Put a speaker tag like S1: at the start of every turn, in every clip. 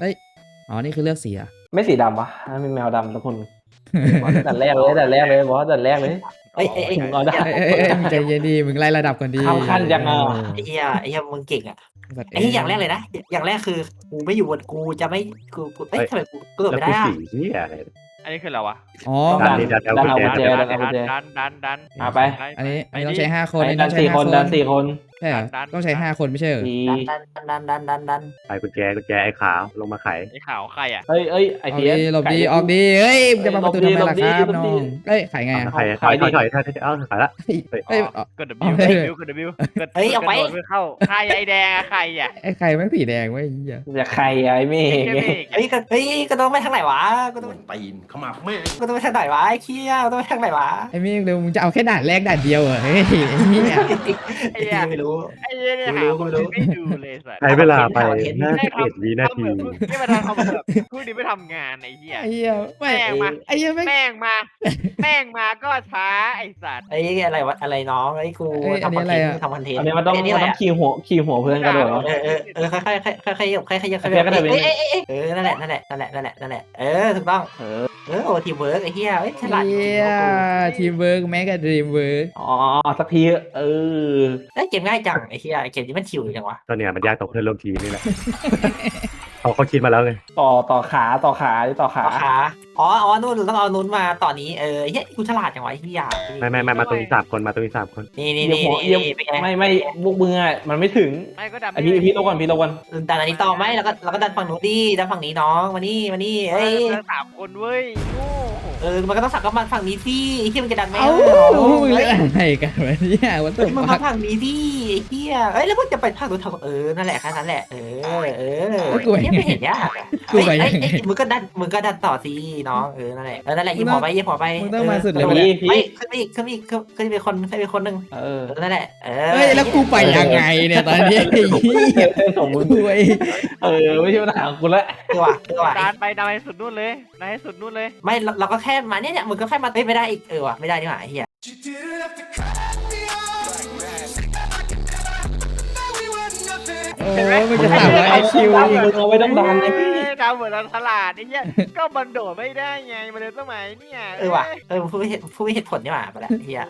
S1: เฮ้ย อ๋อ นี่คือเลือกสีอะ
S2: ไม่สีดำวะให้เป็นแมวดำทุกคนบอสแต่แรกเลยแต่แรกเลยบอสแต่แรกเลย
S3: เอ้ยเอ้ยเอ้ย
S2: เอาได้
S1: เอ้ยเอ้ยเอ้ยมึงใจเย็นดีมึงไล่ระดับก่อนดี
S2: ข้ามขั้นยังไง
S3: ไอ้เหี้ยไอ้เหี้ยมึงเก่งอะ
S1: สัตว์
S3: ไอ้ที่อย่างแรกเลยนะ อย่างแรกคือกูไม่อยู่บนกูจะไม่กูกูเอ้ยทำไมกูกูโดด
S4: แล้ว
S3: ไม่ได้
S4: กู
S3: อะ
S4: สีเหียอะไร
S5: อันนี้คืออะไรวะ
S1: อ๋อ
S2: ดัน
S4: นี่ดัน
S2: ดัน
S4: เอา
S2: เอา
S4: กุ
S2: กุ
S4: ญ
S2: ญ
S4: แจ
S2: แจดันเอากุญแจ
S5: ดันดันดัน
S2: อะไป
S1: อันนี้อันนี้ต้องใช้ห้าคน
S2: ไอ้
S1: อันนี้
S2: ดั
S1: ต้อนงใช้
S2: สี่
S1: ห้า
S2: ค
S1: คนน
S2: ดันสี่คน
S1: ใช่เหรอ
S5: ดัน
S1: ต้องใช้ห้าคนไม่ใช่เหรอ
S2: สี่
S3: ดันดันดันดันดัน
S4: ไปกุญแจกุญแจไอ้ขาวลงมาไข
S5: ไอ้ขาวใครอะ
S2: เอ้ยเอ้ยไอ้
S1: ออก
S2: เพี้ย
S1: ดีหลบดี
S2: ไก่
S1: ออกดีเฮ้ยมึงจะมาประตูทำไมล่ะ
S2: หลบดี
S1: ครับ
S2: หลบ
S1: น้อ
S2: ดี
S1: งเอ้ยขายไงอะ
S4: ใครใครใครใครใครเอ้าขายละ
S1: เฮ้ยเฮ้ยเอา
S5: กด
S1: เอา
S5: W
S1: ไป
S5: กด W กด W กดกระโดดไม่เข้าใครไอ้แดงอะใครอะ
S1: ไอ้ไข่แม่งสีแดงเว้ยเหี้ย
S2: จะใครอะไอ้เมฆ
S5: ไอ้
S2: ไง
S5: เมฆ
S3: เฮ้ยก็เฮ้ยก็ต้องไปทางไหนวะก็ต้อง
S6: ตีนขมับแม่
S3: ก็ต้องไปทางไหนวะไอ้เคี้ยก็ต้องไปทางไหนวะ
S1: ไอ้เมฆเร็วมึงจะเอาแค่ด่านแรกด่านเดียวเหรอเฮ้ยไอ้เหี้ย
S5: ไอ้เหี้ย
S3: ไม่รู้
S5: ไอ้เหี้ยเนี่ย
S3: กู
S5: หา
S3: รู้กูรู้
S5: ไม่ดูเลยสัตว์
S4: ใช้เวลาไป
S3: เห็น
S4: ห้าสิบเอ็ดวินาที
S5: ไม่มาทำแบบพูดดีไม่ทำงานไอ้เหี้ย
S1: ไอ้เหี้ยไม่
S5: แม่งมา
S1: ไอ้เหี้ยแม่ง
S5: แม่งมาแม่งมาก็ช้าไอ้สัตว์
S3: ไอ้อะไรวะอะไรน้องไอ้กูทำคอนเทนต์ทำคอนเทนต์
S2: อันนี้มันต้อง
S3: ไอ้นี่
S2: มั
S3: อะไร
S2: นต้อง
S3: อะ
S2: ขี่หัวขี่หัวเพื่อนกระโดดเหรอ
S3: เออเออเออค่อยค่อยค่อยค่อยค่อยค่อยค่อยค่อย
S2: ไอ้เพี้ยก็เดินไป
S3: เอ้ยเอ้ยเอ้ยเออนั่นแหละนั่นแหละนั่นแหละนั่นแหละนั่นแหละเออถูกต้อง
S2: เออ
S3: เออโอ้ทีมเวิร์กไอ้เหี้ยเอ้ยฉลาดจริง
S1: เหี้ย
S3: ๆ
S1: ทีมเวิร์กแม็กกับดีมเวิร์ก
S2: อ๋อสักทีเออ
S3: เอ้ยเกมง่ายจังไอ้เหี้ยเกมนี้มันชิวจังวะ
S4: ตอนเนี้ยมันยากต่อเพื่อนร่วมทีมนี่แหละ เขาเขาคิดมาแล้วไง
S2: ต่อต่อขาต่อขาต่อขา
S3: เอาขาอ๋ออ๋อนู่นต้องเอานู้นมาตอนนี้เออไอ้เหี้ยกูฉลาดจังวะไอ้เหี้ย
S4: ไม่ไม่ไม่มาตรงนี้สามคนมาตรงนี้สามคน
S3: นี่นี่
S2: เยี่ย
S3: นี่
S2: มหัว
S3: นี่
S2: เยี่ยม
S3: นี่เป็นไง
S2: ไม่ไม่พวกมึงอะมันไม่ถึง
S5: ไม่ก็ดัน
S2: ไอพี่พี่โตก่อนพี่โตก่อน
S3: ดันอันนี้ต่อไหมแล้วก็แล้วก็ดันฝั่งนู้นดิดันฝั่งนี้น้องมานี่มานี่
S5: เอ้
S3: เอ้
S5: ย
S3: ย
S5: สามคนเว้ยโง่
S3: เออ มันก็ต้องสักกับมันฝั่งนี้สิไอ้เหี้ยมันจะดันไหม
S1: เอ้า
S3: เมึ
S1: งเล่นอะไรกันวะเนี่ยวันตั
S3: เฮ้
S1: วย
S3: มึง
S1: พั
S3: มากฝั่งนี้สิไอ้เหี้ยเอ้ยแล้วมึงจะไปภาคนู้นทำเออ นั่นแหละแค่นั้นแหละ เออ เออเหี้ยไม่เห็นยากอะ
S1: กูไป
S3: เอ้ย
S1: ยังไง
S3: เอ้ยเอ้ยมึงก็ดัน มึงก็ดันต่อสิน้อง เออ นั่นแหละ เออ นั่นแหละยิงหัวไปยิงหัวไป
S1: มึงต้องมาสุดเล
S2: เดี๋
S1: ย
S2: ยว
S1: วะ
S2: พี่
S1: เนี่ย
S2: พี่
S3: เฮ้ยขึ้นไปอีกขึ้นไปอีกขึ้นขึ้นไปคนขึ้นไปคนหนึ่ง
S2: เออ
S3: เออนั่นแหละ เออ
S1: เฮ้ยแล้วกูไปยังไงเนี่ยตอนนี้ไอ้เหี้ย
S2: ของมึง
S1: กูไอ้
S2: เออ ไม่ใช่ปัญหาของกูละ
S3: คือว่ะคือว่ะ
S5: ดันไปดันไปสุดนู่นเลยดันให้สุดนู่นเลย
S3: ไม่เราเราก็แค่มาเนี่ยเนี่ยมึงก็แค่มาเอ้ยไม่ได้อีกเออว่ะไม่ได้นี่หว่าไอ้เหี้ย
S1: โอ้ยมันจะถามว่าไอคิวอีก
S2: มึงเอาไว้ต้องดันเลยพี่
S5: ดาวเหมือนเราฉลาดไอ้เหี้ยก็มันโดดไม่ได้ไงมันเลยต้องมาเนี่ย
S3: เออว่ะเออมึงพูดไม่เห็นพูดไม่เหตุผลนี่หว่าไปละเหี้ย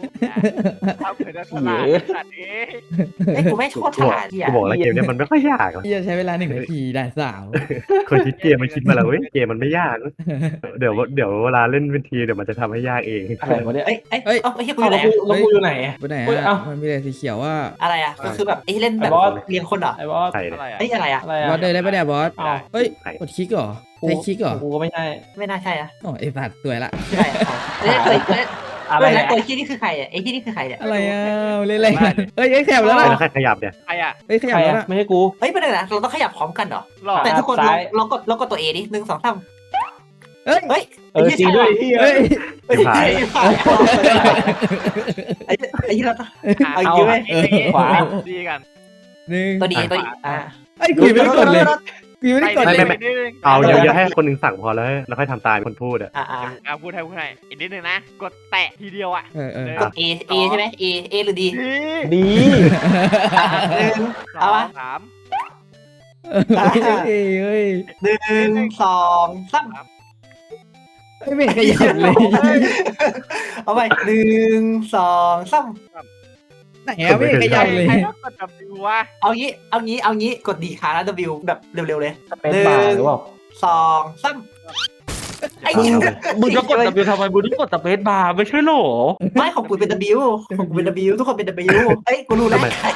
S5: ทำเหมือนเราฉลาดสัตว์เอ้ย
S3: เอ้ยกูไม่โคตรฉลาดเหี้ย
S4: กูบอกแล้วเกมเนี้ยมันไม่ค่อยยากหรอก
S1: เหี้ยใช้เวลาหนึ่งนาทีด่านสาว
S4: คนคิดเกมมันคิดมาแล้วเว้ยเกมมันไม่ยาก เดี๋ยวเดี๋ยวเวลาเล่นเป็นทีเดี๋ยวมันจะทำให้ยากเอง
S2: อะไรวะเนี่ย
S3: เอ้ยเอ้ย
S1: เอ้ย
S3: เอ้าไอ้เหี้ยกูอ
S2: เอา
S3: ยู่ไหน
S2: แล้วกูแล้วกูอยู่ไหน
S1: ไปไหน
S2: เฮ้ย
S1: อะ
S2: เอ้า
S1: มันมีแต่สีเขียวว่า
S3: อะไรอะก็คือแบบไอ้เล่นแบบ
S2: ไอ้บอส
S3: เรียงคนเหรอ
S2: ไอ้บอส
S4: ใครเนี่ย
S5: อะไรอะ
S3: เอ้ยอะไรอะ
S2: อะไร
S1: บ
S2: อะ
S1: อสเดินได้ปะเนี่ยบอส
S2: อ้าว
S1: เฮ้ย
S4: ใคร
S1: กดคลิกเหรอใช้คลิกเหรอ
S2: กูก็ไม่ใช่
S3: ไม่น่าใช่อะ
S1: อ๋อไอ้สัตว์สวยละ
S3: ใช่อะเอ้ยเอ้ยเอ้ย
S2: อะไร
S3: เอ้ยแล้ว
S2: เนี่ย
S3: ตัวที่นี่คือใครอะไอ้ที่นี่คือใครเนี่ย
S1: อะไรอะเล่นอะไรกันเฮ้ยเฮ้ยขยับแล้ว
S4: ใคร
S1: ล่ะ
S4: แล้วใครขยับเนี่ย
S5: ใครอะ
S1: เฮ้ยข
S2: ใค
S1: ยับ
S2: ร
S1: แล้ว
S2: อะ
S1: ล่ะ
S2: ไม่ใช่กู
S3: เฮ้ยเป็นไงนะเราต้องขยับพร้อมกันเหรอ
S5: หลอก
S3: แต่ทุกคน
S2: ซ้าย
S3: เรากดเรากดตัวเอดิหนึ่งสองสาม
S1: เฮ้ย
S3: เฮ้ย
S2: เออจริงด้วยพี่
S1: เฮ้ย
S3: เฮ้ย
S4: ผ่าน
S3: ไอ้ผ่านไอ้ไอ้ที่เราต้องเอาอีกไหม
S5: เอ้ย
S2: ขวา
S5: ดีกัน
S1: หนึ่ง
S3: ตัวดีตัวดีอ่า
S1: ไอ้ยกูยังไม่ได้กดเลย กูยังไม่ได้กด
S4: ไม่
S1: เลย
S4: ไม่ เอาเดี๋ยวจะให้คนหนึ่งสั่งพอแล้วแล้วค่อยทำตามคนพูดอะ
S3: อ่าอ่า
S5: อะพูดให้พูดให้อีกนิดนึงนะ กดแตะทีเดียวอะ
S1: เออเออ
S3: กดเอเอใช่ไหมเอเอหรือดี
S2: ดี
S3: หนึ่ง
S5: ส
S3: เอา
S5: อง
S3: วะ
S5: สาม
S1: เฮ้ยเฮ้ย
S3: หนึ่งสองสาม
S1: เฮ้ยไม่เห็นขยับเลย
S3: เอาไปหนึ่งสองสาม
S1: ไหนอะไม่เห็นขยับเลย
S5: ใครต้องกดจับดูวะ
S3: เอางี้ เอางี้ เอางี้ กดดีค้างแล้ว W แบบเร็วๆเลย
S2: เป็นบาร์หรือเปล่า
S3: สองสามไอ้เหี้ย
S2: มึงจะกด W ทำไมมึงต้องกดสเปซบาร์ไม่ใช่หรอ
S3: ไม่ของกูเป็น W ของกูเป็น W ทุกคนเป็น W เอ้ยกูรู้แล้วใคร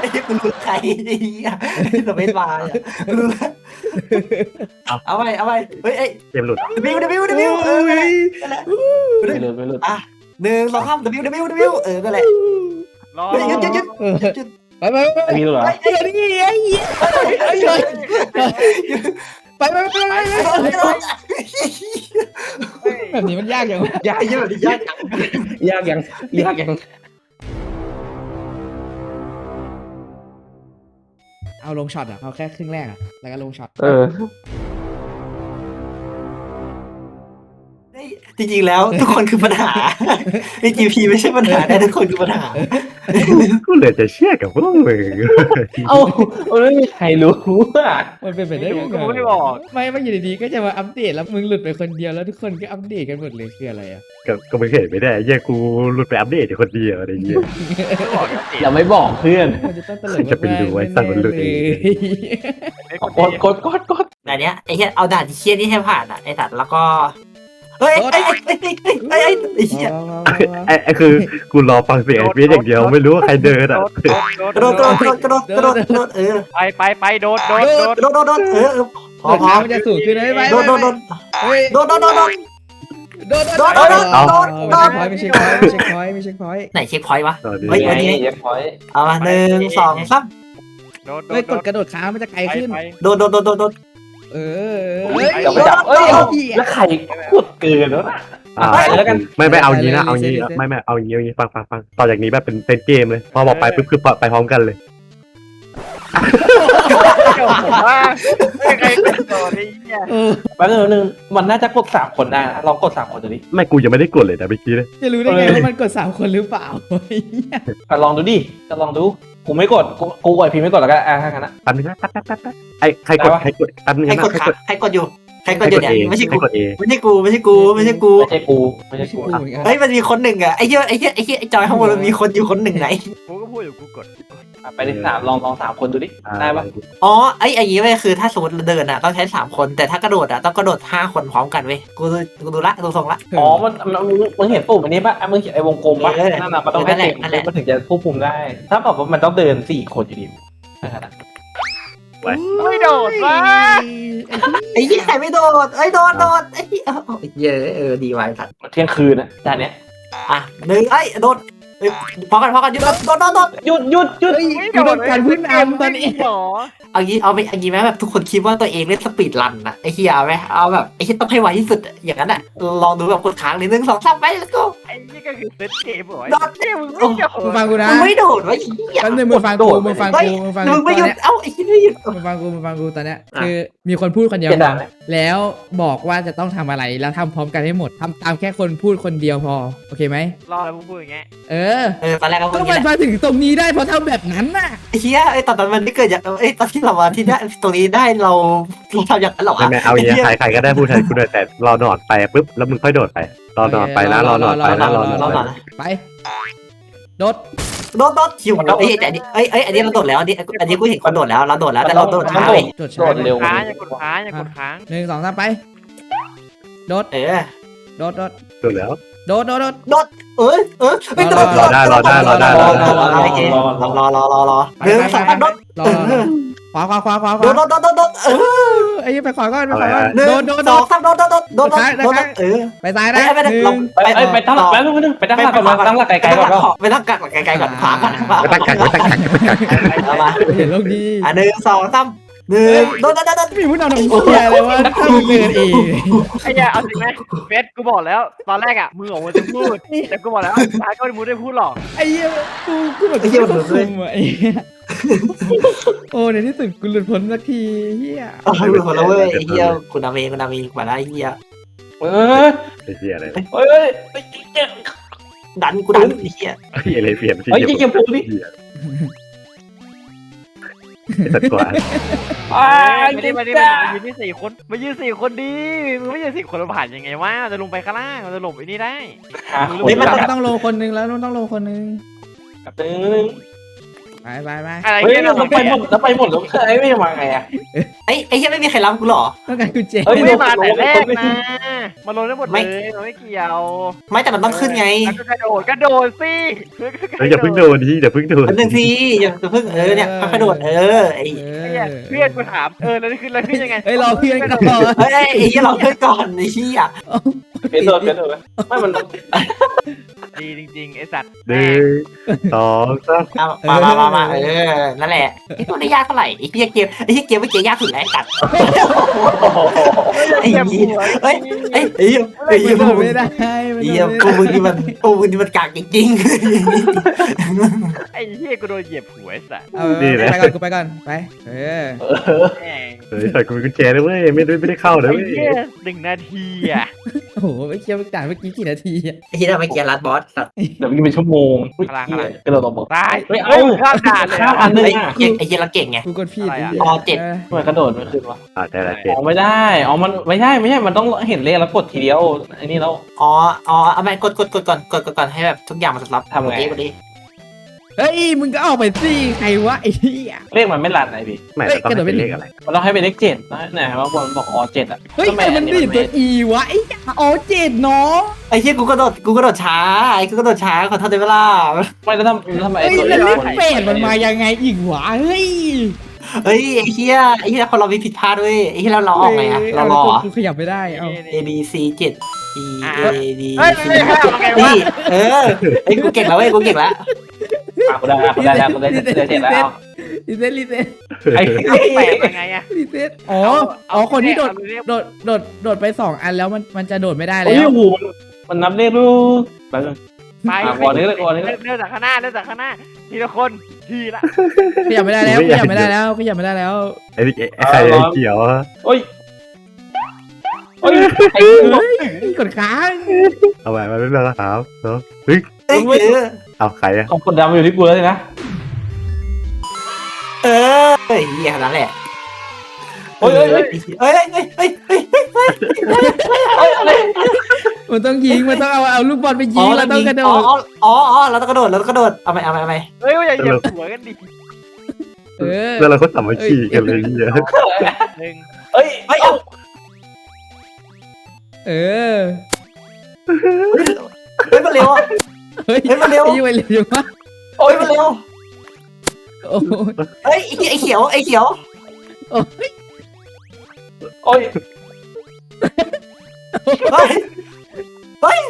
S3: ไอ้เหี้ยกูรู้ใครไอ้เหี้ยสเปซบาร์เนี่ยกูรู้แล้วเอาไปเอาไปเฮ้ยเอ้ย
S4: เกมหลุด
S3: W W W เออนั่นแหละนั่นแหละ
S2: ไม่หลุดไม่หลุด
S3: หนึ่งสองสาม W W W เออนั่นแหละ
S5: รอ
S3: เฮ้ยหยุดหยุดหยุด
S1: เออ
S3: หยุดหยุด
S1: ไปไปไป
S2: ไม่มีหลุดเหรอ
S3: เฮ้ย
S1: เดี๋ยวนี้ไอ้เหี้ย
S3: เฮ้ยเฮ้ยเฮ้ย
S1: ไปไปไปไปแบบนี้มันยากอย่างวะ
S3: ยากเยอะดิยากจัง
S2: ยากยังยากยัง
S1: เอาลงช็อตอะเอาแค่ครึ่งแรกอะแล้วก็ลงช็อต
S2: เออ
S3: จริงๆแล้ว ทุกคนคือปัญหาไอจีพีไม่ใช่ปัญหาแต่ทุกคนคือปัญหา
S4: กูเหลือจะเชื่อกับพวกมึง
S2: เอ้ามันไม่มีใครรู้อะ
S1: มันเป็นไปได้ยังไง
S5: กูไม่บอก
S1: ไม่ไม่อยู่ดีๆก็จะมาอัปเดตแล้วมึงหลุดไปคนเดียวแล้วทุกคนก็อัปเดตกันหมดเลยคืออะไรอะ
S4: ก็ก็ไม่เคยไม่ได้เหี้ยกูหลุดไปอัปเดตอยู่คนเดียวอะไรเงี้ย
S5: ไม่บอกก็ติด
S2: อย่าไม่บอกเพื่อน
S1: มันจะต้องตลก
S4: จะไปรู้ไว้สัตว์มันหลุดเอง
S5: ไอ้
S2: ก
S5: คน
S2: ดกดกดกด
S3: แต่เนี้ยไอ้เหี้ยเอาด่านที่เคียนี่ให้ผ่านอะไอ้สัตว์แล้วก็ เฮ้ยไอ้ไอ้ไอ้ไอ้ไอ้ไอ้เหี้ย
S4: ไอ้ไอ้คือกูรอฟังเสียงไอ้เฟียสอย่างเดียวไม่รู้ว่าใครเดินอะ
S5: โดดโดด
S3: กระโดดกระโดดกระโดดกระโดดกระโดดเออ
S5: ไปไปไปโดดโดดโดด
S3: กระโดดโดดโดดเออพอ
S1: รา
S3: พอ
S1: คามันจะสูงขึ้นเลยไป
S3: โดดโดดโดด
S1: เฮ้ย
S3: โดดโดดโดดโดด
S1: โดด
S3: โดดโดดโดดโดดโดด
S1: ไม่ใช่พอยไม่ใช่พอยไม่ใช่พอย
S3: ไหนเช็คพอยต์วะ
S4: ตอนนี้
S3: เฮ้ย
S2: ไงเย็บพอย
S3: เอามาหนึ่งสองสาม
S5: โดดโด
S1: เฮ้ย
S5: ด
S1: กดกระโดดขามันจะไกลขึ้น
S5: ไป
S3: โดดโดดโดดโดดโดด
S1: เออ
S2: อย่าไปจับเอ้ยแล้วใครกดเกินแล้วนะ
S4: อ่า
S2: ไปเลยแล้วกัน
S4: ไม่ไม่เอางี้นะเอางี้นะไม่ไม่เอางี้เอางี้ฟังฟังฟังต่อจากนี้แบบเป็นเป็นเกมเลย พอบอกไปปุ๊บคือไปพร้อมกันเลย
S5: เดี๋ยวผมว่าไม่ใครเป็นโดดไอ้เหี้ย
S1: เออ
S2: แป๊บนึงมันน่าจะกดสามคนได้นะลองกดสามคนดูดิ
S4: ไม่กูยังไม่ได้กดเลยนะเมื่อกี้เลย
S1: จะรู้ได้ไงว่ามันกดสามคนหรือเปล่า
S2: ลองดูดิจะลองดู กูไม่กดกูกูกดพิมพ์ไม่กดแล้วก็อะถ้างั้นนะ
S4: แป๊บนึงนะแป๊บแป๊บแป๊บแป๊บไอ้ใครกดใครกดแป๊บนึง
S3: ใคร
S4: นะ
S3: กด
S4: ใคร
S3: ขาก
S4: ด
S3: ใครกดอยู่ใครก
S4: ใคร
S3: ดอกยู่
S4: ด
S3: เนี่ย
S4: เอ
S3: ไม่ใช่
S4: ใคร
S3: กู
S4: กดเอ
S3: ไม่ใช่กูไม่ใช่กูไม่ใช่กู
S2: ไม่ใช่กูไม่ใช่
S1: ไม่ใช่
S2: กู
S1: กู
S2: อะ
S1: เหมือนกัน
S3: เฮ้ยมันมีคนหนึ่งอะไอ้เหี้ยไอ้เหี้ยไอ้เหี้ยไอ้จอยข้างบนมันมีคนอยู่คนหนึ่งไหน
S5: กูก็พูดอยู่กูกด
S2: อะ ไปที่สามลองลองสามคนดูดิ
S4: อ่า
S2: ได้ปะ
S3: อ๋อไอ้ไอ้นี้เว้ยคือ ถ้าสมมติเราเดินอะต้องใช้สามคนแต่ถ้ากระโดดอะต้องกระโดดห้าคนพร้อมกันเว้ยกูดูกูดูละดูทรงละ
S2: อ๋อมันมันมึงมึงเห็นปุ่มอันนี้ปะอะมึงเห็นไอ้วงกลมปะ
S3: เออ
S2: นั่นน่ะมันต้องให้
S3: นั่นแห
S2: เต็
S3: ละ
S2: ม
S3: นั่นแหละ
S2: มันถึงจะควบคุมได้ ถ้าแบบว่ามันต้องเดินสี่คนอยู่ดีนะครับ
S5: ไม่โดดวะ
S3: ไอ้เหี้ยใครไม่โดดไอ้ยโดดโดดไอ้เหี้ยเอาเอาเยอะเออดีไว้สัตว์
S2: เที่ยงคืนนะจานเนี้ย
S3: อะหนึ่งไอ้ยโดด เอ้ยพอกันพอกันหยุดโดดโดดโดด
S2: หยุดหยุดหยุด
S1: เฮ้ยกูโดนการพื้นนำตอนนี้
S5: หรอ
S3: เอางี้เอาไปเอางี้ไหมแบบทุกคนคิดว่าตัวเองเล่นสปีดรันนะไอ้เหี้ยเอาไหมเอาแบบไอ้เหี้ยต้องให้ไวที่สุดอะอย่างนั้นอะลองดูแบบกดค้างนิดนึงสองสามไปแล้วก็
S5: ไอ้นี่ก็คือเซตเกมเหรอ
S3: โดด
S5: เกมมึงไม่โด
S1: มึง
S5: ด
S1: ฟังกูนะ
S3: มึงไม่โดดวะไอ้เหี้ย
S1: แป๊บนึงมึงฟังกูมึงฟังกูมึงฟัง
S3: มึ
S1: กู
S3: งไม่ห
S1: ต
S3: ยุ
S1: อน
S3: ด
S1: เนี้ย
S3: เอ้าไอ้เหี้ยไม่หยุด
S1: มึงฟังกูมึงฟังกูตอนเนี้ย
S3: อะ
S1: คือมีคนพูดคนเดียว
S2: เป็น
S1: พ
S2: ด่า
S1: อน
S2: ไหม
S1: แล้วบอกว่าจะต้องทำอะไรแล้วทำพร้อมกันให้หมดทำตามแค่คนพูดคนเดียวพอโอเคไหม
S5: รอแล้วมึงพูดอย่างเงี้ย
S1: เออ
S3: เออตอนแรกก็พูด
S1: ก็
S3: อย่าง
S1: มั
S3: นี้
S1: น
S3: แหละ
S1: มาถึงตรงนี้ได้เพราะทำแบบนั้นน่ะ
S3: ไอ้เหี้ยไอ้ตอนนั้นมันไม่เกิดอย่างไอ้ตอนที่เรามาที่ได้ตรงนี้ได้เราเราทำอย่างนั้นเหรอ
S4: ไม่
S3: วะ
S4: ไม่เอาอย่างเงี้ยใครใครก็ได้พูดแทนกูหน่อยแต่รอนอนไปปุ๊บแล้วมึงค่อยโดดไปรอนอนไปนะรอนอนไปนะรอนอน
S3: เรา
S4: ไป
S3: หน่อย
S1: ไปโดด
S3: โดดโดดคิวเอ้ยแต่อันนี้เอ้ยเอ้ยอันนี้เราโดดแล้วอันนี้อันนี้กูเห็นคนโดดแล้วเราโดดแล้วแต่เราโดดช้าเว้ย
S1: โดด
S2: โด
S1: ช้า
S2: ดเร็ว
S5: ค้างอย่ากดค้างอย่ากดค้าง
S1: หนึ่งสองสามไป โดด
S3: เออ
S1: โดดโดด
S4: โดดแล้ว
S1: โดดโดดโดด
S3: โดด เอ้ยเอ้ยไม่โดด
S4: รอได้รอได้รอได้
S3: รอรอรอโอเครอรอรอรอรอหนึ่งสองสามโดด
S1: รอขวาขวาขวาขวาข
S3: โด
S1: วา
S3: ดโดดโดดโดดเออ
S1: ไอ้ยไปขวาก่อนไปขวาก่อน
S3: หนึ่ง
S1: โดดโดด
S3: ส
S1: โด
S3: อง
S1: ด
S3: สามโดดโดดโดดโดดโดดโดดเออ
S1: ไปซ้าย
S3: ไม่
S1: นะ
S3: ไม่
S1: หนึ่ง
S3: เรา
S2: ไปไปไปตั้งหลักแป๊บนึงไปตั้งหลักก่อนมาตั้งหลักไกลๆก่อนก็
S3: ไปตั้งกักไกลๆก่อนขวาก่อนขวา
S4: ไม่ตั้งกักไม่ตั้งกักไม่ตั้งกัก
S3: เอามา
S1: เห็นโลกดี
S3: อะหนึ่งสองสาม หนึ่งโดดโดดโดดโดด
S1: มีผู้นำหนังเสียเลยว่าถ้ามึงเดินเอง
S5: ไอ้เหี้ยเอาจริงไหมเฟสกูบอกแล้ว ตอนแรกอะมึงบอกว่าจะพูดแต่กูบอกแล้วสุดท้ายก็ไม่ได้พูดหรอก
S1: ไอ้เหี้ยกูกูแบบกูไม่ควบคุมอะไอ้เหี้ยโอ้ในที่สุดกูหลุดพ้นสักทีเฮีย
S3: เอาหลุดหมดแล้วเว้ยไอ้เหี้ยคุณนาเมคุณนาเมกว่าแล้วไอ้เหี้ย
S2: เอ้ย
S4: ไอ้เหี้ยอะไร
S2: เอ้ย
S3: ดันกูดันไอ้เหี้ย
S4: ไอ้อะไรเปลี่ยน
S2: เฮ้ยยิงพูดิ
S4: ไอ้ สัตว์กว่า
S2: อ้า
S5: ไม่
S2: ยิ
S5: ได้
S2: ง
S5: ไม่ได้
S2: จ้า
S5: มายืนที่สี่คนมายืนสี่คนดีมึงไม่ยืนสี่คนเราผ่านยังไงวะจะลงไปข้างล่างจะหลบไอ้นี่ได้
S1: เฮ้ยมันต้องต้องลงคนนึงแล้วมันต้องลงคนนึง
S2: ตึง
S1: ไปไปไป
S5: อะไร
S2: เฮ้ย
S5: เงี้ย
S2: เราไปหมดเราไปหมดแล้วไอ้ไม่มาไงอะ
S3: ไอ้ไอ้เหี้ยไม่มีใครรับกูหรอ
S1: ต้องการกุญแจ
S2: เฮ้ย
S5: ไม่มาแต่แรกนะ มาลงได้หมดเลยมันไม่เกี่ยว
S3: ไม่แต่มันต้องขึ้นไง
S5: แล้วก็กระโดดกระโดดสิ
S4: เฮ้ยอย่าเพิ่งโดนดิอย่าเพิ่งโดน
S3: อันหนึ่งทีอย่าเพิ่งเออเนี่ยค่อยๆโดดเออไอ้
S1: เอ
S5: ไอ้เหี้ย
S1: อ
S5: เพื่อนกูถามเออแล้วนี่ขึ้นแล้วขึ้นยังไง
S1: เฮ้ยรอเพื่อนก่อน
S3: เฮ้ยไอ้เหี้ยเราเพื่อนก่อนไอ้เหี้ย
S2: เป็นโดดเป็นโดดไม่มัน
S5: ดีจริงๆไอสัตว์
S4: หนึ่งสองสาม
S3: เอามามามามาเออ นั่นแหละไอ้ตัวนี้ยากเท่าไหร่ไอ้เหี้ยเกมไอ้เหี้ยเกมไม่เกมยากสุดแล้วไอ้กัดไอ้เหี้ยเฮ้ยไอ้เหี้ยไอ้เหี้ยพวกมึง
S1: ไม่ได้ไม่
S3: ไอ้เหี้ย
S1: ได้
S3: พวกมึงนี่มันพวกมึงนี่มันกากจริง
S5: ไอ้เหี้ยกูโดนเหยียบหัวไอ้สัตว์
S1: เอาไปก่อนกูไปก่อนไปเออ
S5: แม่ง
S4: เฮ้ยใส่กูมีกุญแจเลยเว้ยไม่ได้ไม่ได้เข้าเลย
S5: ไอ้
S4: เว้ย
S5: เหี้ยหนึ่งนาทีอะ
S1: โอ้โหไม่เคี้ยวจ่ายเมื่อกี้กี่นาทีอะ
S3: ไอ้ที่เราไม่เกียร์รัดบอสสัตว์
S2: เดี๋ยวมันเป็นชั่วโมงอุ๊ย
S5: พลังอะไร
S2: กระโดดตบ
S5: ตาย
S2: เฮ้ย
S5: เฮ้ย
S2: เอ้า
S5: ข้ามด่านเลย
S2: ข้าม
S5: อะ
S2: อันหนึง
S3: ไอ้
S2: อะ
S3: เหี้ยไอ้เหี้ยเราเก่งไง
S1: กูกดผิด
S5: อะไรอะ
S1: ไหี้ย
S3: อ๋อเจ็ด
S1: ออ
S2: ทำไมกระโดดไม่ขึ้นวะ
S4: อ่าแต่ละเจ็ด
S2: อ๋อไม่ได้อ๋อมันไม่ใช่ไม่ใช่มันต้องเห็นเลขแล้วกดทีเดียวไอ้นี่แล้ว
S3: อ๋อ อ๋อ เอาไปกดกดกดก่อนกดกดก่อนให้แบบทุกอย่างมันสลับ
S2: ทำไง
S3: กดดิกดดิ
S1: เฮ้ยมึงก็ออกไปสิใครวะไอ้เหี้ย
S2: เลขมันไม่รันไหนพี่
S4: ไม่
S1: เฮ้ย
S4: ต้อง
S1: กระโดด
S4: ให้
S1: ไป
S4: เป็น
S1: ดิ
S4: เลขอะไร
S2: มันต้องให้เป็นเลขเจ็ดนะไหนว่าบนบอกอ๋อเจ็ดอะ
S1: เฮ้ย
S2: ทำไม
S1: แต่มัน
S2: อั
S1: ดีดตัว
S2: ไอี
S1: วะไอ้อ๋อเจ็ดเนาะ
S3: ไอ้เหี้ยกูกระโดดกูกระโดดช้าไอ้กูกระโดดช้าขอโทษด้วยเวลา
S2: ไม่แล้วทำทำไม
S1: เฮ้ย
S2: ตัว
S1: แล้ว
S2: เล
S1: เล่
S2: ข
S1: นเป็ดมันมายังไงอีกวะเฮ้ย
S3: เฮ้ยไอ้เหี้ยไอ้เหี้ยคนเรามีผิดพลาดด้วยไอ้เหี้ยเราเราออกไงอะเรารอ
S1: กู
S3: อะ
S1: กูขยับไม่ได้เอา
S3: A B C เจ็ด E A D
S5: เฮ้ย
S3: C
S5: ไม่ได้ทำไงวะ
S3: นี่เออไอ้ยกูเก่งแล้วเว้ยกูเก่งแล้ว
S2: อะกูได้แล้วกูได้แล้วกูได้ได้เจ็ดแล้ว
S1: รีเซ็ตรีเซ็ต
S2: ไอ้
S5: แปลกยังไงอะ
S1: รีเซ็ตอ๋ออ๋อคนที่โดดโดดโดดโดดไปสองอันแล้วมันมันจะโดดไม่ได้
S2: โอ้
S1: แล้
S2: ยวโอ้โหมันนับเลขลูกไปเลย
S5: ไป
S2: อะก่อนนี้เลยก่อนนี้เลย
S5: เริ่มจากข้างหน้าเริ่มจากข้างหน้าทีละคนทีละ
S1: ขยับไม่ได้แล้วขยับไม่ได้แล้วขยับไม่ได้แล้ว
S4: ไอ้นี่ไอ้ใครไอ้เขียวอะ
S2: โอ้ยโอ้ยไอ้
S1: เฮ้ยกดค้าง
S4: เอาไว้มาเป็นเรื่องครับเนาะเฮ้ย
S3: เอ้ยเออ
S4: เอาใครอะ
S2: ของกดดำอยู่ที่กูแล้วสินะ
S3: เออเฮ้ยเหี้ยขนาดนั้นแหละ
S2: โอ้ยเอ้ยเอ้ย
S3: เอ้ยเอ้ยเอ้ยเอ้ยเอ้ย
S2: เอ้ยอะไร
S1: มันต้องยิง มันต้องเอาเอาลูกบอลไป
S3: อ๋
S1: ยิ
S3: อง
S1: แล้วต้องกระโด
S3: อ๋อ
S1: ด
S3: อ๋ออ๋อเราต้องกระโดด เราต้องกระโดด เอาไหมเอาไหมเอาไหม
S5: เฮ้ยอย่าเหยียบหัวกันดิ
S1: เออ
S4: แล้วเราก็สามัคคีกันเลยเนี่ย
S5: หนึ่ง
S2: เอ้ย
S3: เฮ้ยเอา
S1: เออ
S3: เฮ้ยมันเร็วอะ
S1: เฮ้ย
S3: เฮ้ยมันเร็ว
S1: ไอ้เวรเร็วมาก
S3: โอ้ยมันเร็ว
S1: โอ้โห
S3: เฮ้ยไอ้เหี้ยไอ้เขียวไอ้เขียว
S1: โอ้ย
S2: โอ้ย
S3: เฮ้ย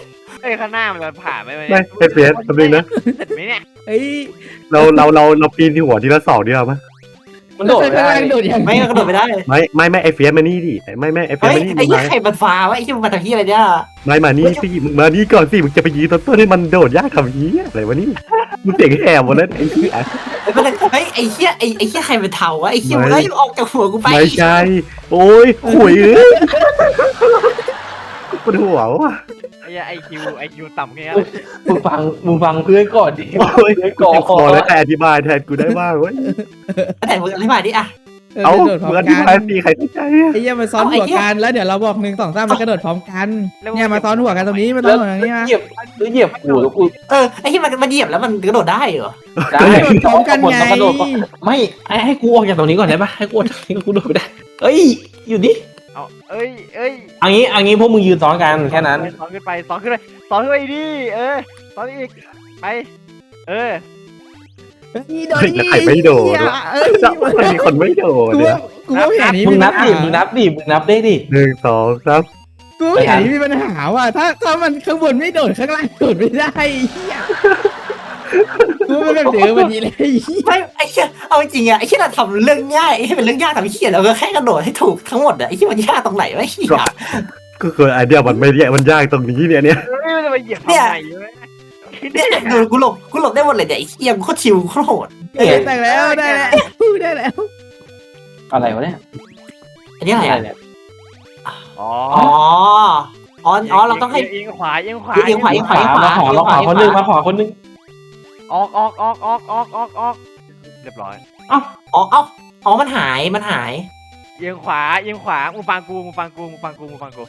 S5: เอ้ยข้างหน้ามันจะผ่านไหมวะ
S4: ไม่
S5: เนี่ย
S4: ไอ้เฟียสแป๊บนึงนะ
S5: เห็นไหมเนี่ย
S1: เฮ้ย
S4: เราเราเราเราปีนที่หัวทีละสองดีกว่าไห ม
S2: มันโดดไม่ได้
S1: ข้างล่างโดดยัง
S3: ไม่งั้นกระโดดไม่ได้
S4: ไม่ไม่ไม่ไอ้เฟียสมานี่ดิไม่ไม่ไอ้เฟีย
S3: เฮ้
S4: ส
S3: ย
S4: มานี่
S3: ไอ้
S4: มึง
S3: เหี้ย
S4: มา
S3: ไข่มันฟ้าวะไอ้เหี้ยมันมาทำเหี้ยอะไรเนี่ย
S4: ไม่มานี่สิมึงมานี่ก่อนสิมึงจะไปยืนต้นต้นให้มันโดดยากทำยี้อะไรวะนี่มึงเสียงแหบหมดแล้วไอ้เหี้ย
S3: เฮ้ยมันเฮ้ยไอ้เหี้ยไอ้ไอ้เหี้ยไข่มันเทาวะไอ้เหี้ย
S4: ไม่
S3: เฮ้ยออกจากหัวกูไป
S4: ไม่ใช่โอ้ยขุยเอ้ย ปวดหัวว่ะ
S5: ไอ้ไอคิวไอคิวต่ำแค่ไหน
S2: มึงฟังมึงฟังเพื่อนก่อนดิ
S4: โอ้ย
S2: เพื่อน
S4: กู
S2: ก่อน
S4: จะคอแล้วใครอธิบายแทนกูได้บ้างเว้ย
S3: แต่มึงอธิบายดิอะ
S4: เอา
S1: โดดพร้อ
S4: มึ
S1: ม
S4: งอธิ
S1: กั
S4: บาย
S1: น
S4: สิใครเข้าใจอะ
S1: ไอ้เหี้ยมันซ้อน
S3: เอาไอ้
S1: หัว
S3: เหี้ย
S1: กันแล้วเดี๋ยวเราบอกหนึ่งสองสามมันกระโดดพร้อมกันเนี่ยมาซ้อนหัวกันตรงนี้มาซ้อนหัวกันตรงนี้มา
S2: เหยียบเหยียบกูแล้วกู
S3: เออไอ้ที่มันมันเหยียบแล้วมันกระโดดได้เหรอ
S2: ได้
S1: กระโดดพร้อมกันไง
S2: กระโดดก่อนไม่ให้ให้กูออกจากตรงนี้ก่อนได้ปะให้กูออกจากตรงนี้กูโดดไม่ได้เอ้ยอยู่ดิ
S5: เอาเอ้ยเอ้ย
S2: อันนี้อันนี้พวกมึงยืนซ้อนกันแค่นั้น
S5: ซ้อนขึ้นไปซ้อนขึ้นไปซ้อนขึ้นไปดิเออซ้อนอีกไป เออ
S1: เฮ้ยโดด
S4: เฮ้ย
S1: ดิ
S4: แล้วใครไม่โดด
S1: เหี้ยวะเอ้ย
S4: จะมันมีคนไม่โดด
S1: กู
S4: เนี่
S1: ว่ายกูว่าแผนนี้
S2: มึงนับดิ
S1: ปัญหา
S2: มึงนับดิ มึงนับได้ดิ
S4: หนึ่งสองสาม
S1: กูว่าแผนนี้มีปัญหาว่ะถ้าถ้ามันข้างบนไม่โดดข้างล่างโดดไม่ได้เหี้ย กูว่ามันแบบเดิมวันนี้เลย
S3: ไม่ไอ้เหี้ยเอาจริงๆอะไอ้ที่เราทำเรื่องง่ายให้เป็นเรื่องยากทำไอ้เหี้ยเราก็แค่กระโดดให้ถูกทั้งหมดอะไอ้ที่มันยากตรงไหนวะไอ้เหี้ย
S4: ก็คือไอเดียมันไม่แย่มันยากตรงนี้เนี่ยเนี่ย
S5: เฮ้ยมันจะไปเหยียบทำ
S3: เนี่ย
S5: ไมวะ
S3: เนี่ยดูกูหลบกูหลบได้หมดเลยเนี่ยไอ้เหี้ยกูโคตรชิวโคตรโหด
S1: เอ้ยแต่งแล้วได้แล้วได้แล้ว
S2: อะไรวะเนี่ย
S3: อันนี้อะไรอะ
S2: เนี่ย
S5: อ๋อ
S3: อ๋ออ๋ออ๋อเราต้องให้
S5: เอียงขวาเอียงขวา
S3: เอียงขวาเอียงขวา
S2: มาขวามาขวาคนหนึงมาขวาคนหนึง
S5: ออกออกออกออกออกออกออกเรียบร้อย
S3: อ๋อเอ้าอ๋อมันหายมันหาย
S5: เอียงขวาเอียงขวามึงฟังกูมึงฟังกูมึงฟังกูมึงฟังกู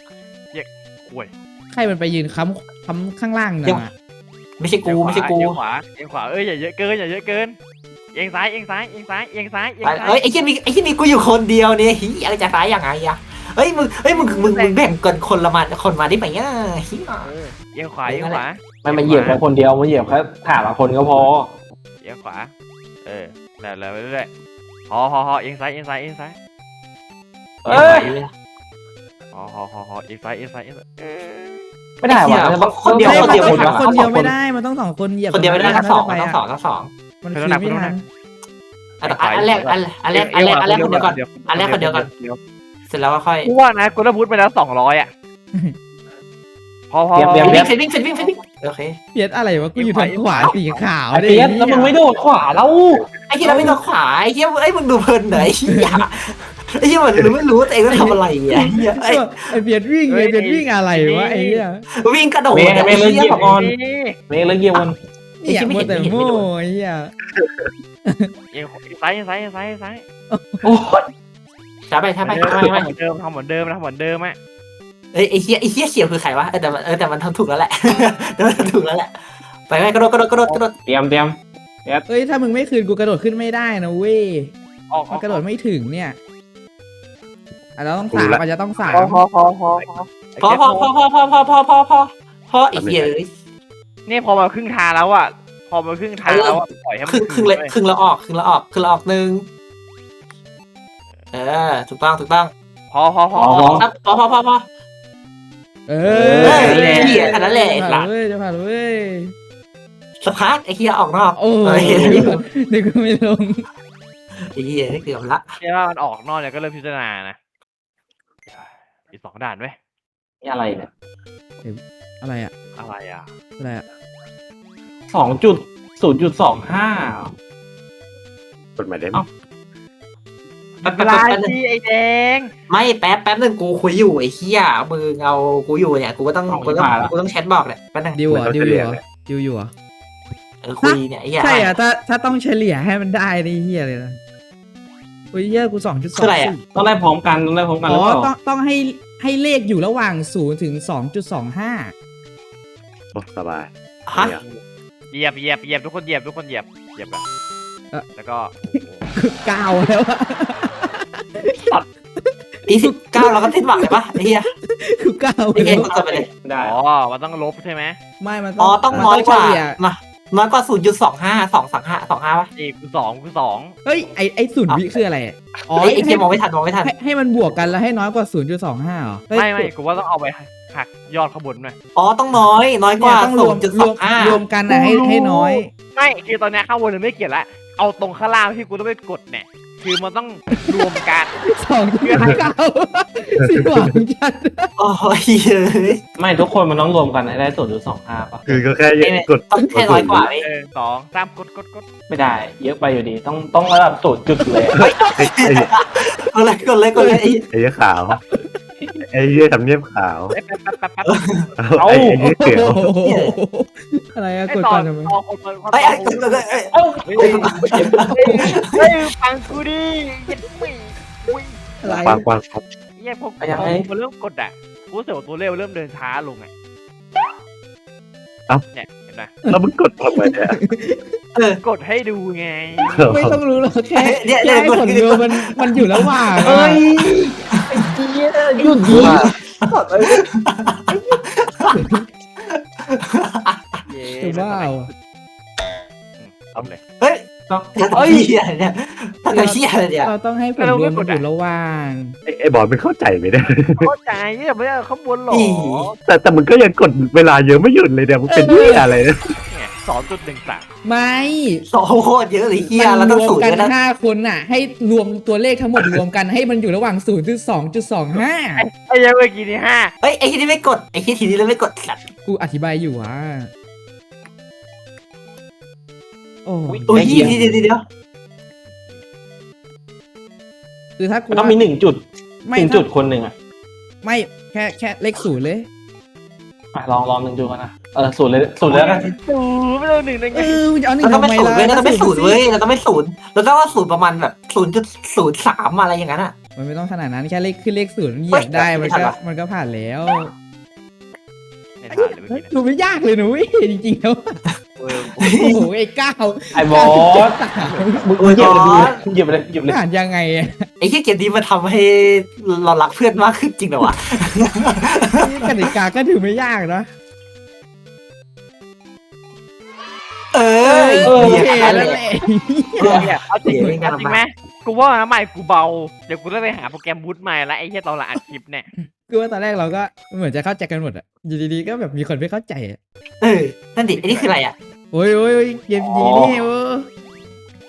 S5: เอียงห่วย
S1: ใครมันไปยืนค้ำค้ำข้างล่าง
S3: เดี๋ยว
S1: น่ะ
S3: ไม่ใช่กูไม่ใช่กู
S5: เอียงขวาเอียงขวาเอ้ยอย่าเยอะเกินอย่าเยอะเกินเอียงซ้ายเอียงซ้ายเอียงซ้ายเอียงซ้ายเอียงซ้าย
S3: เอ้ยไอ้ที่มีไอ้ที่มีกูอยู่คนเดียวเนี่ยเฮียอะไรจะตายยังไงอะเฮ้ยมึงเฮ้ยมึงมึงมึงแบ่งกันคนละมาคนมาได้ไหมอะเฮีย
S5: เออ เอียงขวาเอียงขวา
S2: มันมาเหยียบแค่คนเดียวมาเหยียบแค่ถามละคนก็พอ
S5: เอียงขวา เออแล้วแล้วไปเรื่อยๆพอพอพอเอียงซ้ายเอียงซ้ายเอียงซ้าย
S2: เอ้ย
S5: พอพอพอพอเอียงซ้ายเอียงซ้ายเอียงซ้ายเออ
S2: ไม่ได้ว่ะมันต้อง
S3: คนเดียว
S1: ไม่
S3: คน
S1: มัน
S3: เดียว
S1: ต้อง
S3: คน
S1: คนเดียวไม่ได้มันต้องสองคนเหยียบ
S3: คนเดียวไม่ได้ทั้งสอง
S1: ไป
S3: ทั้งสองทั้งสอง
S1: มันคือไม่ทัน
S3: อันอันแรกอันอันแรกอันแรกอันแรกคนเดียวก่อนอันแรกคนเดียวก่อนเสร็จแล้วก็ค่อย
S5: กูว่านะกูระพุทธไปแล้วสองร้อยอะ พอพอ
S2: เตรียมเตรียม
S3: เฟนวิ่งเฟนวิ่งเฟนวิ่งโอเค
S1: เปียดอะไรวะกูอยู่ทางขวาสีขาว
S2: ไอ้เปียสแล้วมึงไม่โดดขวาแล้ว
S3: ไอ้ที่เราไม่ต้องขวาไอ้ที่เอ้ยมึงดูเพลินเหนอยเฮียไอ้เหี้ยมันรู้ไม่รู้ตัวเองต้องทำอะไรอะเหี้ยไอ้
S1: ไอเบียดวิ่งไอเบียดวิ่งอะไรวะไอ้เหี้ย
S3: วิ่งกระโดด
S2: เมย์
S3: อะ
S2: เม
S3: ไอ้
S2: ย์เลิก
S3: เหี้
S2: เยี่
S3: ย
S2: ยมก่อน
S5: นี่
S2: เมย์เลิกเยี่ยมมัน
S1: เนี่ย
S3: ไอ้
S1: มัวแต่
S3: ที่ไม่เห็น
S1: โง่ไอ้เหี้ย
S5: เอียงซ้ายซ้ายซ้ายซ้าย
S2: โอ้ย
S3: ใช่ไปใช่ไป
S5: ทำ
S3: ใช่ไป
S5: เหมือนเดิมทำเหมือนเดิมทำเหมือนเดิมอะ
S3: เอ้ยไอ้เหี้ยไอ้เหี้ยเขียวคือใครวะเออแต่มันเออแต่มันทำถูกแล้วแหละ แต่มันทำถูกแล้วแหละไปไปกระโดดกระโดดกระโดดกระโดด
S2: เตรียมเตรียม
S1: เอ้ยถ้ามึงไม่คืนกูกระโดดขึ้นไม่ได้นะเว้ย
S5: ออกอ
S1: มั
S5: อนก
S1: กระโดดไม่ถึงเนี่ยอาจจะต้องสามอาจจะต้องสาม
S5: พอพอพอพอ
S3: พอพอพอพอพอพอพอพอพอพอไอ้เหี้ยเอ้ย
S5: นี่พอมาครึ่งทางแล้วอะ พอมาครึ่งทางแล้วอะปล่อยให้มัน
S3: ครึ่งครึ่งเลยครึ่งแล้วออกครึ่งแล้วออกครึ่งแล้วออกหนึ่งเออถูกต้องถูกต้อง
S5: พอพอพอ
S3: พอครับพอพอพอพอ
S1: เอ
S3: เฮ้
S1: อย
S3: เหี้ยอันนั้นแหละ
S1: จะ
S3: หลั
S1: ผ่างนเว้ยจะผ่านเว้ย
S3: สักพักไอ้เหี้ยออกนอก
S1: โอ้
S3: เฮ้
S1: ย
S3: ย
S1: เดี๋ยวกูไม่ลง
S3: ไอ้เหี้ยเกือบละ
S5: ใช่ว่ามันออกนอกเนี่ยก็เริ่มพิจารณานะอีกสองด่านไหม
S2: นี่อะไรเนี่ย
S1: อะไรอะ
S5: อะไรอะ
S1: อะไรอะ
S2: สองจุดศูนย์จุดสองห้าก
S4: ฎหมายได้
S2: เอ้า
S3: แป๊บแป๊บ
S5: ลาย
S3: แป๊บนึง
S5: ที่ไอ้แดง
S3: ไม่แป๊บแป๊บนึงกูคุยอยู่ไอ้เหี้ยมึงเอากูอยู่เนี่ยกูก็ต้องกูต้องกูต้องแชทบอกเนี่ยแป๊บนึง
S1: ดิวเหรอดิวอยู่เหรอดิวอยู่เหรอ
S3: เออคุยเนี่ยไอ้เหี้ย
S1: ใช่อะถ้าถ้าต้องเฉลี่ยให้มันได้นี่เฮียเลยนะโอ้ยเฮียกูสองจุดสอง
S2: ต้องได้พร้อมกันต้องได้พร้อมกันห
S1: อ๋
S2: รือ
S1: อ
S2: เปล่า
S1: ต้องต้องให้ให้เลขอยู่ระหว่างศูนย์ถึงสองจุดสองห้า
S4: โอ้สบาย
S3: ฮะ
S4: เนี่ย
S5: เหยียบเหยียบเหยียบทุกคนเหยียบทุกคนเหยียบเหยียบกันแล้วก็
S1: เก้าแล้ว อะ
S3: อีสิบเก้าเราก็ทิ้งหวังเลยปะไอ้เหี้ย
S1: คือเก้า
S3: ไอ้
S1: แล้
S3: เหี้ยวกดไปเลย
S2: ได้
S5: อ๋อ มันต้องลบใช่ไหม
S1: ไม่มัน
S3: อ๋อต้อง
S1: มั
S3: น้อยกว่า
S1: เฉลี่ย
S3: มาน้อยกว่าศูนย์จุดสองห้าสองสองห้าสองห้าปะ
S5: นี่กูสองกูสอง
S1: เฮ้ยไอไอศูนย์วิคืออะไรอะอ๋อ
S3: ไอ้ไอ้เหี้
S1: ให้
S3: ยมองไม่ทันมองไม่ทัน
S1: ให้ให้มันบวกกันแล้วให้น้อยกว่าศูนย์จุดสองห้าเหรอเฮ้ย
S5: ไม่ไม่กูว่าต้องเอาไปหักยอดขางบวนหน่อย
S3: อ๋อต้องน้อยน้อยก
S1: เนี่ย
S3: ว่า
S1: ต้องร
S3: ศู
S1: วนม
S3: ย์จุด
S1: ร
S3: สอ
S1: ว
S3: ง
S1: ม
S3: ห้าร
S1: วมกันนะให้ให้น้อย
S5: ไม่คือตอนเนี้ยข้างบนมันไม่เกี่ยวละเอาตรงข้างล่างที่กูต้องไปกดเนี่ย คือมันต้องรวมกัน
S1: สองจุดเก้าสิหวังจัด
S3: โอ้ยเฮ้ย
S2: ไม่ทุกคนมันต้องรวมกันให้ได้ศูนย์จุดสองห้าป่ะ
S4: คือก็แค่กด
S3: ต้องแค่น้อยกว่าเว้ย
S5: เออสองสามกดกดกด
S2: ไม่ได้ เยอะไปอยู่ดีต้องต้องระดับศูนย์จุดเลยอะ
S4: ไอ้ไอ้
S3: กดเลยกดเลยกดเลยไอ้
S4: ไอ้เหี้ยขาว ไอ้เหี้ยทำเนียบขาว
S5: แป๊บแป๊บแป๊บแป๊บแป๊บ
S4: ไอ้ไอ้เหี้ยเขียว
S1: โอ้โหอะไรอะ
S5: ไอ้
S1: กด
S5: ต่อ
S1: ก่อนทำไม
S5: ต่อคนคนคน
S3: ไอ้ไอ้กดเลยไอ้
S2: เอ้า
S5: เฮ้ยเฮ้ยฟังกูดิเหี้ยัดไม่อุ้ย
S1: อะไร
S4: กวางกวาง
S5: เหี้ยพอ
S2: ยัง
S5: พอ
S2: ไง
S5: มันเริ่มกดอะกูรู้สึกว่าตัวเลขมันเริ่มเดินช้าลงไงเนี่ยเห็นไหม
S4: แล้วมึงกดทำไมเนี่ย
S5: กดให้ดูไง
S1: ไม่ต้องรู้หรอกแค่
S3: เนี่ย
S1: แค่
S3: เนี่ย
S1: ให้
S3: กด
S1: ผลรวมมันมันอยู่ระหว่างอะ
S2: เอ้ยไอ้เหี้ยหยุดยิง
S5: เย้
S1: คือว่า เอาอะ
S5: เอาเลย
S3: เฮ้ย
S2: ต้อง
S3: ทำ
S2: เอ้ย
S3: เหี้ยเนี่ยทำเหี้ยอะไรเนี่ย
S1: เราต้องให้ผลรวมมันอยู่ระหว่าง
S4: ไอ้ไอ้บอลมันเข้าใจไม่ได้
S5: เข้าใจเนี่ยไม่ได้ข้างบนหรอ
S4: แต่แต่มึงก็ยังกดเวลาเยอะไม่หยุดเลยเนี่ยมึงเป็นเหี้ยอะไรเนี่ย
S5: เนี่ยสองจุดหนึ่งสาม
S1: ไม่
S3: โอ้โหเยอะเลยเหี้ย
S1: มั
S3: เรา
S1: น
S3: ต้อง
S1: รว
S3: สู
S1: ม
S3: ตร
S1: กัน
S3: ด้วยนะ
S1: ห้าคนน่ะ ให้รวมตัวเลขทั้งหมดรวมกันให้มันอยู่ระหว่างศูนย์จุดสองจุดสองห้า
S5: ไอ้ยังเมื่อกี้นี่ห้า
S3: เฮ้ยไอ้ที่นี่ไม่กดไอ้ที่ทีนี้เราไม่กดสัตว์
S1: กูอธิบายอยู่อะ โอ้ย
S3: โอ้ยเดี๋ยวเดี๋ยวเดี๋ยว
S1: คือถ้ากู
S2: มันต้องมีหนึ่งจุด
S1: ไม่
S2: หนึ่ง
S1: ถ้า
S2: จุดคนหนึ่งอะ
S1: ไม่แค่แค่เลขศูนย์เลย
S2: อะลองลองหนึ่งจุดกันนะเออศูนย์เลยศูนย์เลยแล้วกัน
S5: ศูนย์ไม่ต้องหนึ่งได้ไง
S1: เออมึงจะเอาหนึ่
S3: เรา
S1: ง
S3: ต้อง
S1: ทำ
S3: ไม่
S1: ไม
S3: สูตร
S1: ล่ะ
S3: เว้ยเราต้องไม่สูตรเว้ยเราต้องไม่สูตรเราต้องว่าสูตรประมาณแบบศูนย์จุดศูนย์สามอะไรอย่างนั้นอะ
S1: มันไม่ต้องขนาดนั้นแค่เลขขึ้นเลขศูนย์เหยียบได้
S3: เฮ้
S1: มัน
S3: ยไม่ทัน
S1: ก็
S3: วะ
S1: มันก็ผ่านแล้ว
S5: ไม่ทันเลยเมื่อกี้เนี่ย
S1: ดูไม่ยากเลยหนูจริงๆแล้ว
S5: เออ
S1: โอ้โหไอ้ก้าว
S2: ไอ้บอส
S1: สาม
S2: มึงมึงเหยียบเลยดีเหยียบเลยเหยียบเลย
S1: ผ่านยังไงอะ
S3: ไอ้ที่เกมนี้มันทำให้เรารักเพื่อนมากขึ้นจริงเหรอวะ
S1: นี่กติกาก็ถือไม่ยากนะ
S3: เออ
S1: โอ
S3: เหี้ย
S1: เค
S3: อะไร
S1: แล้ว
S3: เนี่ย
S1: แหละ
S5: เนี่ยเอาจริง
S3: เดี๋ยวไม่งั้น
S5: เอาจริงไหมกูว่านะใหม่กูเบา เดี๋ยวกูต้องไปหาโปรแกรมบูทใหม่แล้วไอ้เหี้ยตอนละอัดคลิปเนี่ย
S1: คือว่าตอนแรกเราก็เหมือนจะเข้าใจกันหมดอะอยู่ดีๆก็แบบมีคนไม่เข้าใจอะ
S3: เออนั่นดิไอ้นี่คืออะไรอะ
S1: โอ้ยโอ้ยโอ้ยเกมนี้นี่โอ้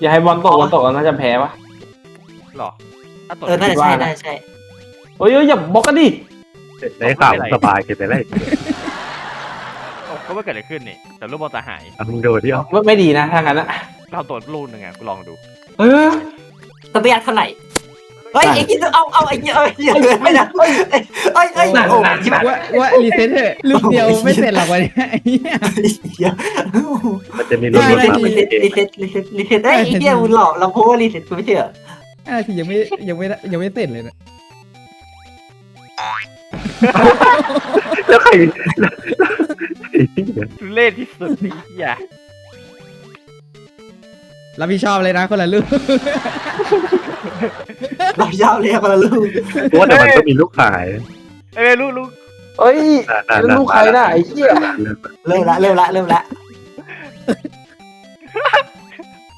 S2: อย่าให้บอลตกบอลตกแล้วน่าจะแพ้ปะ
S5: หรอถ้าตด
S3: เออน่าจะใช่น่าจะใช่
S2: เฮ้ยเฮ้ยอย่าบล็อกกันดิ
S4: ไอ้ข่าวสบายเกินไปแล้ว
S5: ตกก็ไม่เกิดอะไรขึ้นนี่ แต่รูปบอลจะหาย
S4: อะมึงโดนที่เอา
S2: ไม่ไม่ดีนะถ้างั้นนะ
S5: เราตดรูปหนึ่งอะกูลองดู
S2: เออ
S3: ตัวประหยัดเท่าไหร่ เฮ้ยไอ้กินเอาเอาไอ้เหี้ยเอ้ยเหี้ยไม่ได้เอ้ยเอ้ยเอ้ยเอ้ยโอ้ยที่แบบ
S1: ว่าว่ารีเซ็ตเถอะลูกเดียวไม่เสร็จหรอกวันเนี้ยไอ้เหี้ย
S3: เหี้ย
S4: มันจะมี
S3: รี
S4: รูป
S3: เซ็ต
S4: มา
S3: รีเซ็ตรีเซ็ตรีเซ็ตรีเซ็ตเอ้ยไอ้เหี้ยมึงหลอกเราพูดว่ารีเซ็ตกูไม่เชื่อ
S1: อ่าที่ยังไม่ยังไม่ยังไม่เสร็จเลยนะ
S4: แล้วใครแล้วไอ้เหี้ย
S5: ทุเล่ที่สุดไอ้เหี้ย
S1: รับผิดชอบเลยนะคนละลูก
S3: เรายาวเรียกมาลูก
S4: เพราะว่าแต่มันก็มีลูกขาย
S5: เอ้ยลูกลูก
S2: เอ้ย
S4: น่า
S2: แล้วลูกใครน่ะไอ้เหี้ย
S3: เริ่มละเริ่มละเริ่มละ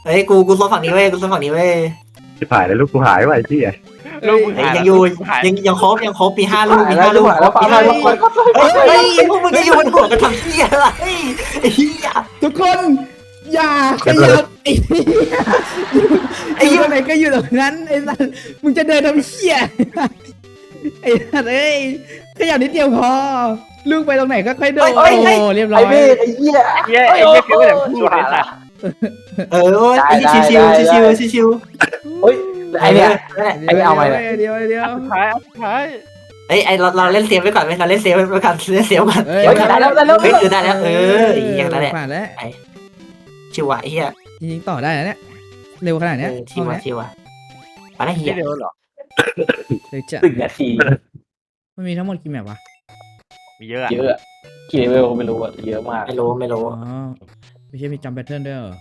S3: เฮ้ยกูกูโซนฝั่งนี้เว้ยกูโซนฝั่งนี้เว้ย
S4: ที่ผ่ายแล้วลูกกูหายว่ะไอ้ที่
S5: ลูกมึง
S3: เฮ้ย
S5: หา
S3: ยังอยู่
S5: หาย
S3: ยังยังครบยังครบมีห้าลูกมี
S2: แล้ว
S3: ห้า
S2: ลู
S3: ลู
S2: ก
S3: ก
S2: แล้วปา
S3: มี
S2: มา
S3: ห้า
S2: แล้
S3: ลู
S2: ว
S3: กเฮ้ยเฮ้ยพวกมึงจะอยู่บนหัวกันทำเหี้ยอะไรไอ้เหี้ย
S1: ทุกคน อย่าขยับไอ้เหี้ย
S3: ไอ้
S1: อ้
S3: เหี้
S1: เหี้
S3: ย
S1: ยไหนก็อยู่ตรงนั้นไอ้สัสมึงจะเดินทำเหี้ยไอ้สัสเอ้ยขยับนิดเดียวพอลูกไปตรงไหนก็ค่อยเดินโอ้เรียบร้อ
S2: ไอ้
S1: ย
S2: เมฆไอ้เหี้ย
S5: ไอ้เหี้ยไอ้เหี้ยคือไม่ได้พูดไอ้สัตว์
S3: เออไอ้ชิวชิวชิวชิวชิว
S2: เฮ้ยไอ้เนี่ย
S3: นั่นแหละ
S2: ไอ้นี่เอาไปเลย
S1: เดียวเดียว
S5: สุดท้ายสุดท้าย
S3: เอ้ยไอเราเราเล่นเซฟไว้ก่อนไหมเราเล่นเซฟไว้ก่อนเล่นเซฟก่อน
S1: เอ้ย
S2: เฮ้ยได้แล้วได้แล้ว
S3: เฮ้ยได้แล้วเอออ้เหี้ยนั่นแหละ
S1: ผ่านแล้ว
S3: ชิวอะไอ้เหี้ย
S1: ยิงต่อได้นะเนี่ยเร็วขนาด
S3: เอ
S1: เนี้ย
S3: อชิวอะชิวอะมาได้เหี้ย
S5: ไม่เดียวเหรอ
S1: เลยจะ
S2: หนึ่งนาที
S1: มันมีทั้งหมดกี่แมปวะ
S5: มีเยอะอะ
S2: เยอะอะกี่เลเวลไม่รู้อะเยอะมาก
S3: ไม่รู้ไม่รู้
S1: อ๋อไม่ใช่มีจำแพทเทิร์นด้วยเหรอ